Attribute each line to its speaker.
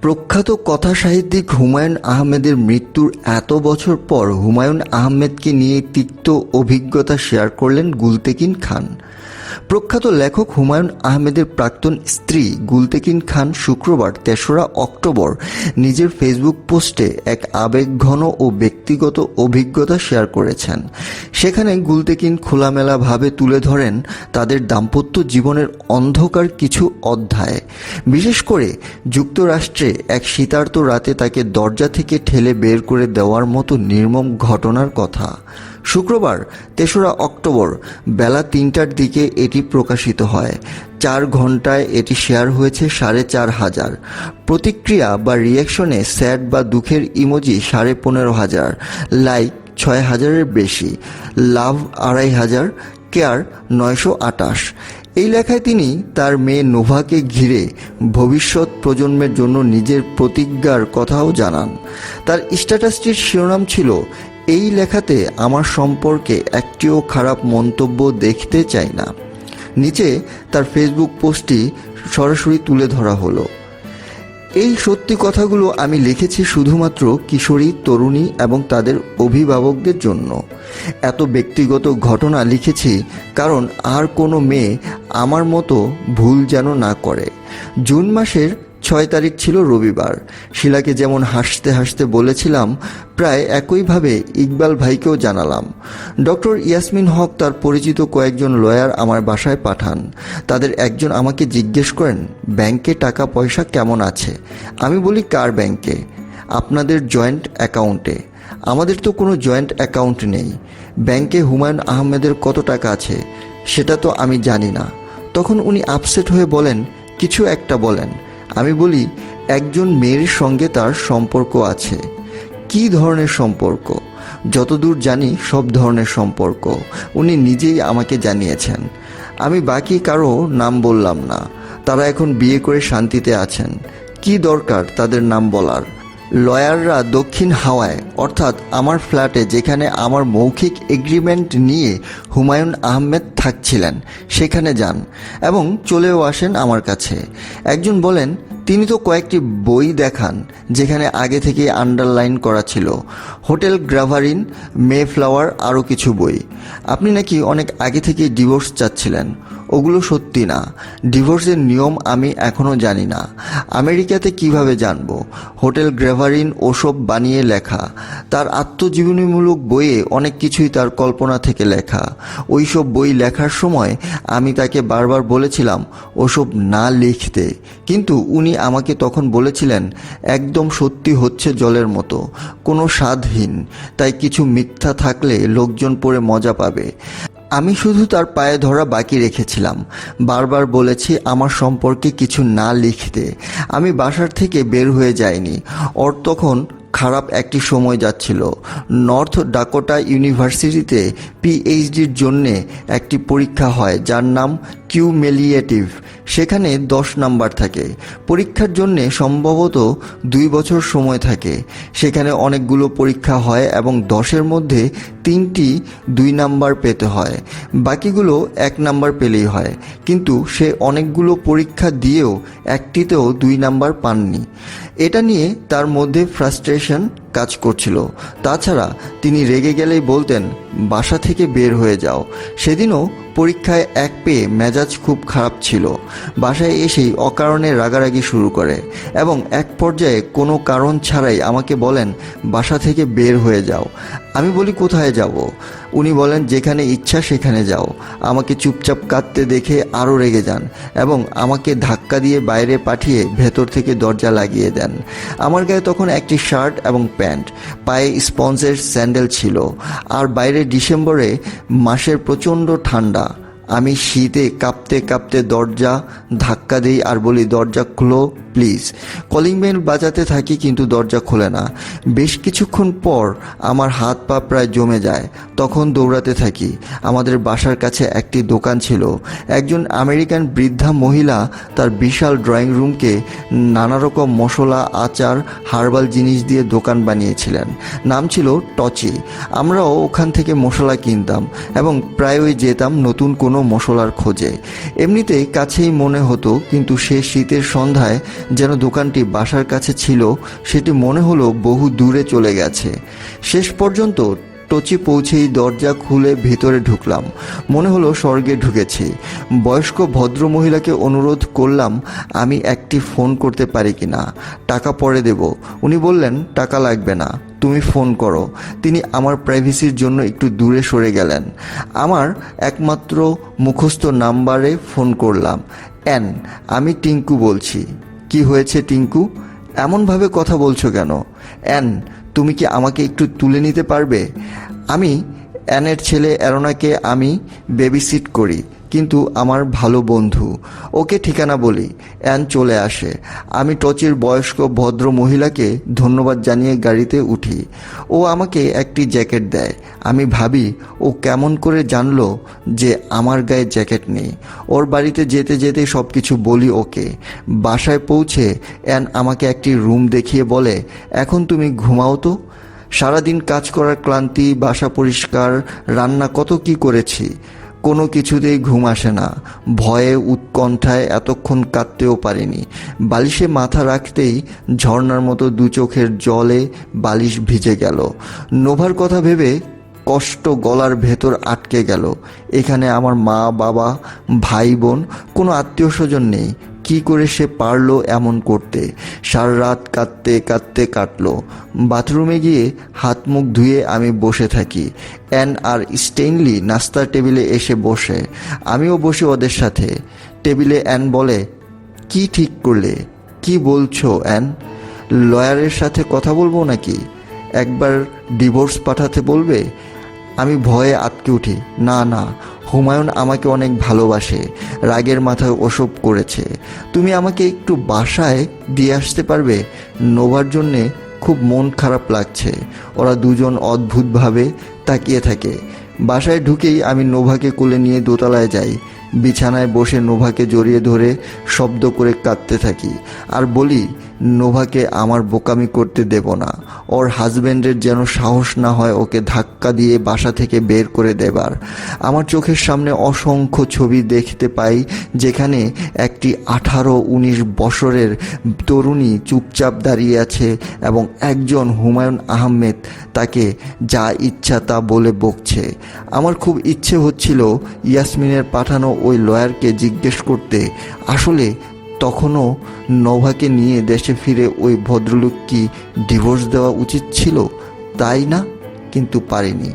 Speaker 1: প্রখ্যাত কথা সাহিত্যিক হুমায়ুন আহমেদের মৃত্যুর এত বছর পর হুমায়ুন আহমেদকে নিয়ে তিক্ত অভিজ্ঞতা শেয়ার করলেন গুলতেকিন খান। প্রখ্যাত লেখক হুমায়ুন আহমেদের প্রাক্তন স্ত্রী গুলতেকিন খান শুক্রবার তেসরা অক্টোবর নিজের ফেসবুক পোস্টে এক আবেগঘন ও ব্যক্তিগত অভিজ্ঞতা শেয়ার করেছেন। সেখানে গুলতেকিন খোলামেলাভাবে তুলে ধরেন তাদের দাম্পত্য জীবনের অন্ধকার কিছু অধ্যায়। বিশেষ করে যুক্তরাষ্ট্রে এক শীতার্ত রাতে তাকে দরজা থেকে ঠেলে বের করে দেওয়ার মতো নির্মম ঘটনার কথা। শুক্রবার, তেসরা অক্টোবর, বেলা তিনটার দিকে এটি প্রকাশিত হয়। চার ঘন্টায় এটি শেয়ার হয়েছে সাড়ে চার হাজার। প্রতিক্রিয়া বা রিয়াকশনে স্যাড বা দুঃখের ইমোজি সাড়ে পনেরো হাজার। লাইক ছয় হাজারের বেশি। লাভ আড়াই হাজার। কেয়ার নয়শো আটাশ এই লেখায় তিনি তার মেয়ে নোভাকে ঘিরে ভবিষ্যৎ প্রজন্মের জন্য নিজের প্রতিজ্ঞার কথাও জানান। তার স্ট্যাটাসটির শিরোনাম ছিল এই লেখাতে আমার সম্পর্কে একটিও খারাপ মন্তব্য দেখতে চাই না। নিচে তার ফেসবুক পোস্টটি সরাসরি তুলে ধরা হলো। এই সত্যি কথাগুলো আমি লিখেছি শুধুমাত্র কিশোরী, তরুণী এবং তাদের অভিভাবকদের জন্য। এত ব্যক্তিগত ঘটনা লিখেছি কারণ আর কোনো মেয়ে আমার মতো ভুল যেন না করে। জুন মাসের ছয় তারিখ ছিল রবিবার। শিলাকে যেমন হাসতে হাসতে বলেছিলাম, প্রায় একইভাবে ইকবাল ভাইকেও জানালাম। ডক্টর ইয়াসমিন হক তার পরিচিত কয়েকজন লয়ার আমার বাসায় পাঠান। তাদের একজন আমাকে জিজ্ঞেস করেন, ব্যাংকে টাকা পয়সা কেমন আছে? আমি বলি, কার ব্যাংকে? আপনাদের জয়েন্ট অ্যাকাউন্টে। আমাদের তো কোনো জয়েন্ট অ্যাকাউন্ট নেই। ব্যাংকে হুমায়ুন আহমেদের কত টাকা আছে, সেটা তো আমি জানি না। তখন উনি আপসেট হয়ে বলেন, কিছু একটা বলেন। আমি বলি, একজন মেয়ের সঙ্গে তার সম্পর্ক আছে। কি ধরনের সম্পর্ক? যতদূর জানি, সব ধরনের সম্পর্ক। উনি নিজেই আমাকে জানিয়েছেন। আমি বাকি কারও নাম বললাম না। তারা এখন বিয়ে করে শান্তিতে আছেন। কি দরকার তাদের নাম বলার? লয়াররা দক্ষিণ হাওয়ায়, অর্থাৎ আমার ফ্ল্যাটে যেখানে আমার মৌখিক এগ্রিমেন্ট নিয়ে হুমায়ুন আহমেদ থাকছিলেন, সেখানে যান এবং চলেও আসেন আমার কাছে। একজন বলেন তিনি তো কয়েকটি বই দেখান, যেখানে আগে থেকে আন্ডারলাইন করা ছিল। হোটেল গ্রাভারিন মে ফ্লাওয়ার, আরও কিছু বই। আপনি নাকি অনেক আগে থেকে ডিভোর্স চাচ্ছিলেন। ওগুলো সত্যি না। ডিভোর্সের নিয়ম আমি এখনও জানি না। আমেরিকাতে কীভাবে জানব? হোটেল গ্রেভারিন ওসব বানিয়ে লেখা। তার আত্মজীবনীমূলক বইয়ে অনেক কিছুই তার কল্পনা থেকে লেখা। ওইসব বই লেখার সময় আমি তাকে বারবার বলেছিলাম, ওসব না লিখতে। কিন্তু উনি আমাকে তখন বলেছিলেন, একদম সত্যি হচ্ছে জলের মতো। কোনো স্বাদহীন। তাই কিছু মিথ্যা থাকলে লোকজন পড়ে মজা পাবে। আমি শুধু তার পায়ে ধরা বাকি রেখেছিলাম। বারবার বলেছি, আমার সম্পর্কে কিছু না লিখতে। আমি বাসার থেকে বের হয়ে যাইনি। ওর তখন খারাপ একটি সময় যাচ্ছিল। নর্থ ডাকোটা ইউনিভার্সিটিতে পিএইচডির জন্যে একটি পরীক্ষা হয়, যার নাম কিউমেলিয়েটিভ। সেখানে দশ নাম্বার থাকে। পরীক্ষার জন্যে সম্ভবত দুই বছর সময় থাকে। সেখানে অনেকগুলো পরীক্ষা হয় এবং দশের মধ্যে তিনটি দুই নাম্বার পেতে হয়। বাকিগুলো এক নাম্বার পেলেই হয়। কিন্তু সে অনেকগুলো পরীক্ষা দিয়েও একটিতেও দুই নাম্বার পাননি। এটা নিয়ে তার মধ্যে ফ্রাস্ট্রেশন কাজ করছিল। তাছাড়া তিনি রেগে গেলেই বলতেন, বাসা থেকে বের হয়ে যাও। সেদিনও পরীক্ষায় এক পেয়ে মেজাজ খুব খারাপ ছিল। বাসায় এসেই অকারণে রাগারাগি শুরু করে এবং এক পর্যায়ে কোনো কারণ ছাড়াই আমাকে বলেন, বাসা থেকে বের হয়ে যাও। আমি বলি, কোথায় যাব? উনি বলেন, যেখানে ইচ্ছা সেখানে যাও। আমাকে চুপচাপ কাঁদতে দেখে আরও রেগে যান এবং আমাকে ধাক্কা দিয়ে বাইরে পাঠিয়ে ভেতর থেকে দরজা লাগিয়ে দেন। আমার গায়ে তখন একটি শার্ট এবং প্যান্ট, পায়ে স্পঞ্জের স্যান্ডেল ছিল। আর বাইরে ডিসেম্বরে মাসের প্রচণ্ড ঠান্ডা। আমি শীতে কাঁপতে কাঁপতে দরজা ধাক্কা দিই আর বলি, দরজা খুলো। প্লিজ। কলিং বেল বাজাতে থাকি কিন্তু দরজা খোলে না। বেশ কিছুক্ষণ পর আমার হাত পা প্রায় জমে যায়। তখন দৌড়াতে থাকি। আমাদের বাসার কাছে একটি দোকান ছিল। একজন আমেরিকান বৃদ্ধা মহিলা তার বিশাল ড্রয়িং রুমকে নানা রকম মশলা, আচার, হার্বাল জিনিস দিয়ে দোকান বানিয়েছিলেন। নাম ছিল টচি। আমরাও ওখান থেকে মশলা কিনতাম এবং প্রায়ই যেতাম নতুন কোনো মশলার খোঁজে। এমনিতেই কাছেই মনে হতো, কিন্তু সে শীতের সন্ধ্যায় যেন দোকানটি বাসার কাছে ছিল, সেটি মনে হলো বহু দূরে চলে গেছে। শেষ পর্যন্ত টচি পৌঁছেই দরজা খুলে ভেতরে ঢুকলাম। মনে হলো স্বর্গে ঢুকেছি। বয়স্ক ভদ্র মহিলাকে অনুরোধ করলাম, আমি একটি ফোন করতে পারি কি না টাকা পরে দেব। উনি বললেন, টাকা লাগবে না, তুমি ফোন করো। তিনি আমার প্রাইভেসির জন্য একটু দূরে সরে গেলেন। আমার একমাত্র মুখস্থ নাম্বারে ফোন করলাম। অ্যান আমি টিঙ্কু বলছি। কি হয়েছে টিঙ্কু? এমনভাবে কথা বলছো কেন? অ্যান, তুমি কি আমাকে একটু তুলে নিতে পারবে? আমি অ্যানের ছেলে অ্যারোনাকে আমি বেবিসিট করি, কিন্তু আমার ভালো বন্ধু। ওকে ঠিকানা বলি, অ্যান চলে আসে। আমি টচির বয়স্ক ভদ্র মহিলাকে ধন্যবাদ জানিয়ে গাড়িতে উঠি। ও আমাকে একটি জ্যাকেট দেয়। আমি ভাবি, ও কেমন করে জানলো যে আমার গায়ে জ্যাকেট নেই। ওর বাড়িতে যেতে যেতে সব কিছু বলি ওকে। বাসায় পৌঁছে অ্যান আমাকে একটি রুম দেখিয়ে বলে, এখন তুমি ঘুমাও তো? সারাদিন কাজ করার ক্লান্তি, বাসা পরিষ্কার, রান্না কত কি করেছি, কোনো কিছুতেই ঘুম আসে না। ভয়ে উৎকণ্ঠায় এতক্ষণ কাঁদতেও পারিনি। বালিশে মাথা রাখতেই ঝর্ণার মতো দু চোখের জলে বালিশ ভিজে গেল। নোভার কথা ভেবে কষ্ট গলার ভেতর আটকে গেল। এখানে আমার মা, বাবা, ভাই, বোন, কোনো আত্মীয় স্বজন নেই। কি করে সে পারল এমন করতে? সারা রাত কাঁদতে কাঁদতে কাটলো। বাথরুমে গিয়ে হাত মুখ ধুয়ে আমি বসে থাকি। অ্যান আর স্টেইনলি নাস্তার টেবিলে এসে বসে। আমিও বসি ওদের সাথে। টেবিলে অ্যান বলে, কি ঠিক করলে? কি বলছো অ্যান? লয়ারের সাথে কথা বলব নাকি? একবার ডিভোর্স পাঠাতে বলবে? আমি ভয়ে আটকে উঠি। না না হুমায়ুন আমাকে অনেক ভালোবাসে, রাগের মাথায় ওসব করেছে। তুমি আমাকে একটু বাসায় দিয়ে আসতে পারবে? নোভার জন্যে খুব মন খারাপ লাগছে। ওরা দুজন অদ্ভুতভাবে তাকিয়ে থাকে। বাসায় ঢুকেই আমি নোভাকে কোলে নিয়ে দোতলায় যাই। বিছানায় বসে নোভাকে জড়িয়ে ধরে শব্দ করে কাঁদতে থাকি। আর বলি নোভাকে আমার বোকামি করতে দেব না। ওর হাজব্যান্ডের যেন সাহস না হয় ওকে ধাক্কা দিয়ে বাসা থেকে বের করে দেবার। আমার চোখের সামনে অসংখ্য ছবি দেখতে পাই, যেখানে একটি আঠারো উনিশ বছরের তরুণী চুপচাপ দাঁড়িয়ে আছে এবং একজন হুমায়ুন আহমেদ তাকে যা ইচ্ছা তা বলে বকছে। আমার খুব ইচ্ছে হচ্ছিল ইয়াসমিনের পাঠানো ওই লয়ারকে জিজ্ঞেস করতে, আসলে তখনও নভাকে নিয়ে দেশে ফিরে ওই ভদ্রলোক কি ডিভোর্স দেওয়া উচিত ছিল? তাই না? কিন্তু পারিনি।